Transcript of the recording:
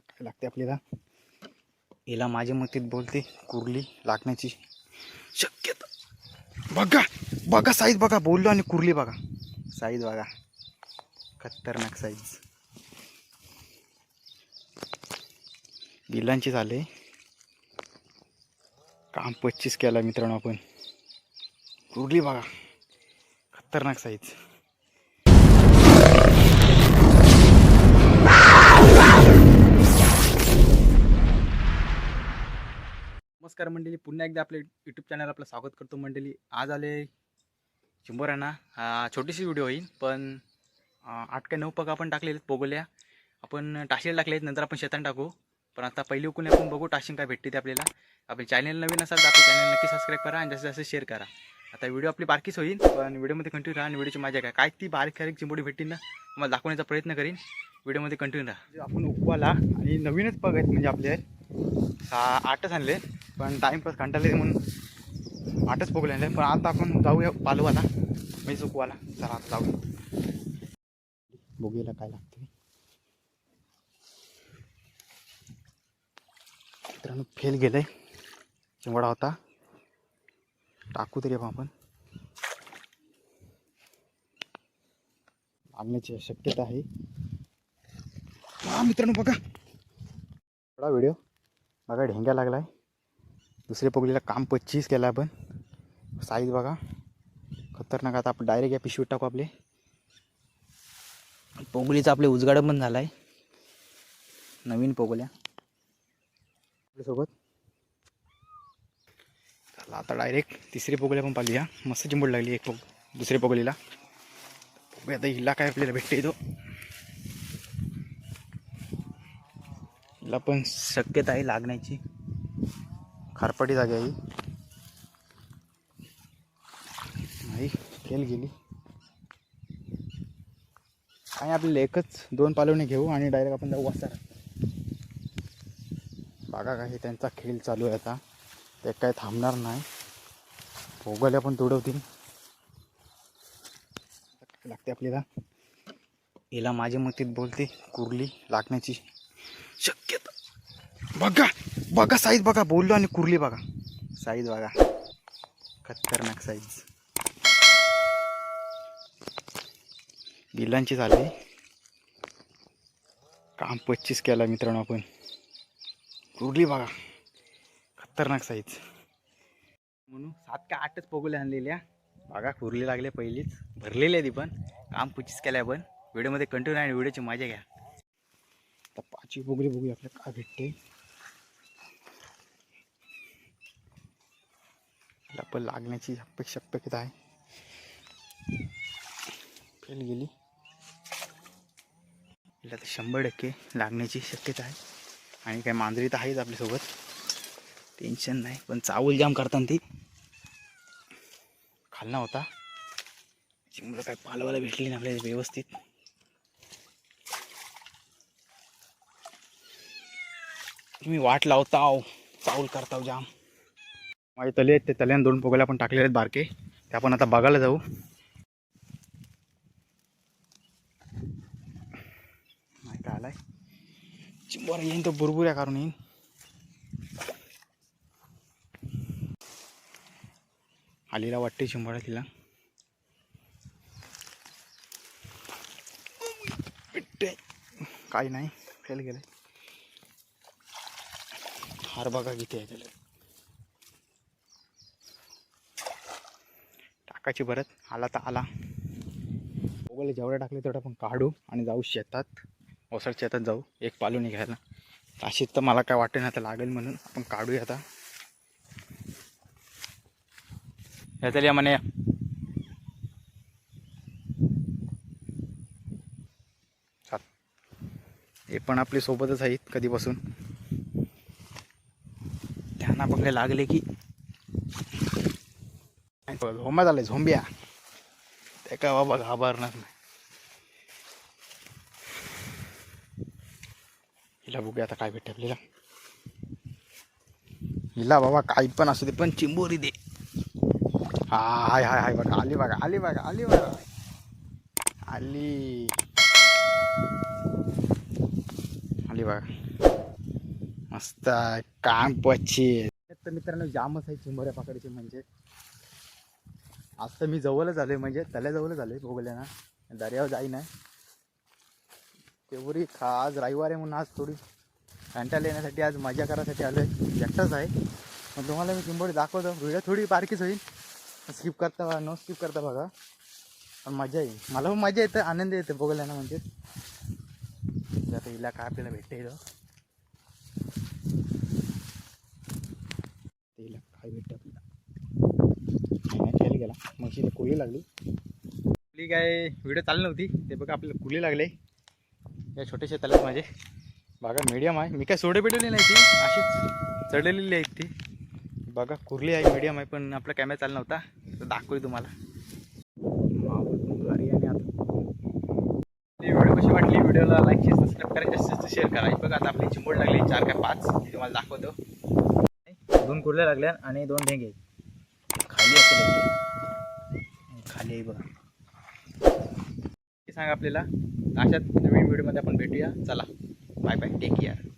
आता काय लागते आपल्याला. हिला माझ्या मतीत बोलते कुर्ली लागण्याची शक्यता. बघा बघा साईज बघा बोललो आणि कुर्ली बघा. साईज बघा. खतरनाक साईज बिलांची झाले. काम पच्चीस केला मित्रांनो आपण. कुर्ली बघा. खतरनाक साईज नमस्कार मंडळी. पुन्हा एकदा आपल्या यूट्यूब चॅनल आपलं स्वागत करतो मंडळी. आज आले चिंबोरांना हा छोटीशी व्हिडिओ होईल पण आठ काय नऊ पग आपण टाकलेले आहेत पोगोल्या. आपण टाशीला टाकले आहेत नंतर आपण शेतात टाकू. पण आता पहिली उकून आपण बघू टाशिंग काय भेटते ते आपल्याला. आपले चॅनल नवीन असाल तर आपले चॅनल नक्की सबस्क्राईब करा आणि जास्तीत जास्त शेअर करा. आता व्हिडिओ आपली बारकीच होईल पण व्हिडिओमध्ये कंटिन्यू राहा आणि व्हिडिओची मजा काय काय ती बारीक बारीक चिंबोडी भेटतील ना मला दाखवण्याचा प्रयत्न करीन. व्हिडिओमध्ये कंटिन्यू राहा. आपण उपवाला आणि नवीनच पग आहेत म्हणजे आपले. सहा आठच आणले पण टाईमपास कंटाळले म्हणून आठच पोगले पण आता आपण जाऊया पालवाला म्हणजे सुकवाला चला आता जाऊया. बघूया काय लागते. मित्रांनो फेल गेलंय. चिंबडा होता. टाकू तरी आपण. लागण्याची शक्यता आहे. हा मित्रांनो बघा. थोडा व्हिडिओ बघा ढेंग्या लागलाय. दुसऱ्या पगडीला काम पच्चीस केलं आपण. साईज बघा. खतरनाक आता आपण डायरेक्ट या पिशवीत टाकू आपले. पोगलीचं आपले उजगाडं पण झालं आहे नवीन पोगल्या आपल्यासोबत. चला आता डायरेक्ट तिसरी पोगल्या पण पाहिली मस्त चिंबड लागली एक पोग दुसऱ्या पोगलीला आता हिला काय आपल्याला भेटते तो. हिला पण शक्यता आहे लागण्याची. खारपाटी जागा आहे नाही फेल गेली. आणि आपल्याला एकच दोन पालवणे घेऊ आणि डायरेक्ट आपण जाऊ वाजता बागा काय त्यांचा खेळ चालू आहे आता. ते काय थांबणार नाही. भोगल्या पण तुडवतील. लागते आपल्याला. हिला माझ्या मतीत बोलते कुर्ली लागण्याची शक्यता. बघा. बघा साईज बघा बोललो आणि कुर्ली बघा. साईज बघा. खतरनाक साईज बिलांची झाले. काम पच्चीस केला मित्रांनो आपण. कुर्ली बघा. खतरनाक साईज म्हणून सात का आठच पोगले आणलेल्या. बघा कुर्ली लागले पहिलीच. भरलेली आहे ती पण. काम पच्चीस केल्या पण व्हिडिओमध्ये कंटिन्यू आणि व्हिडिओची मजा घ्या. आता पाचवी पोगली बघूया आपल्याला काय भेटते? तिला लागण्याची अपेक्षा शक्यता आहे. फेल गेली. तिला तर शंभर टक्के लागण्याची शक्यता आहे. आणि काय मांजरी तर आहेच आपल्यासोबत. टेन्शन नाही पण चावल जाम करताना ती. खालना होता. चिमलं काय पालवायला भेटली नाही आपल्याला व्यवस्थित. तुम्ही वाट लावताव चावल करताव जाम. माझे तले आहेत ते तल्याने दोन पोगल्या पण टाकलेले आहेत बारके. ते आपण आता बघायला जाऊ. नाही काय आलाय? चिंबर येईन तो बुरबुऱ्या काढून येईन. आलीला वाटते चिंबोरा तिला. काही नाही फेल गेले हार बघा किती आहे त्याला. टाकायची परत आला तर आला. मोबाईल जेवढे टाकले तेवढं आपण काढू आणि जाऊ शेतात. ओसड शेतात जाऊ. एक पालू घ्यायला अशीच तर मला काय वाटेल आता लागेल म्हणून आपण काढूया आता. याचा या म्हणे. हे पण आपली सोबतच आहेत कधीपासून. त्यांना पण काही लागले की झोंबा झालाय झोंब्या ते काय बाबा घाबरणार नाही हिला बघूया आता काय भेटते आपल्याला हिला बाबा काही पण असू दे पण चिंबोरी दे हा हाय हाय हाय बघा आली बघा आली बघा आली बघा आली आली बघा मस्त आहे. काम पच्ची तर मित्रांनो जामच आहे चिंबोऱ्या पकडायचे म्हणजे आज तर मी जवळच आलो म्हणजे आहे म्हणजे तल्याजवळच आहे भोगल्याना. दर्यावर जाई नाही तेवढी खा आज रविवार आहे म्हणून आज थोडी घंटा येण्यासाठी आज मजा करायसाठी आलो आहे एकटाच आहे. पण तुम्हाला मी किंबोडी दाखवतो. व्हिडिओ थोडी बारकीच होईल. स्किप करता बघा नो स्किप करता बघा. पण मजा येईल. मला पण मजा येते आनंद येते बघल्याना म्हणजे. म्हणजे. आता हिला काय आपल्याला भेटते इथं तिला काय भेटतं? आपल्याला नाही खेळायला गेला. म्हशीला कुली लागली. कुली काय व्हिडिओ चालली नव्हती. ते बघा आपल्याला कुली लागले. या छोट्याशा तलात माझे. बघा मीडियम आहे. मी काय सोडे पेटवली नाही ती. अशीच चढलेली आहेत ती. बघा कुर्ली आहे मीडियम आहे पण आपला कॅमेरा चालला नव्हता. तर दाखवू तुम्हाला. आणि आता व्हिडिओ कशी वाटली? व्हिडिओला लाईक शेअर सबस्क्राईब करा. जास्तीत जास्त शेअर करा. बघा आता आपली चिंबोड लागली. चार काय पाच. तुम्हाला दाखवतो. दोन कुर्ल्या लागल्या आणि दोन ढेंगे. खाली असेल सांग आहे बघा. ते सांगा आपल्याला. अशाच नवीन व्हिडिओमध्ये आपण भेटूया. चला. Bye bye take care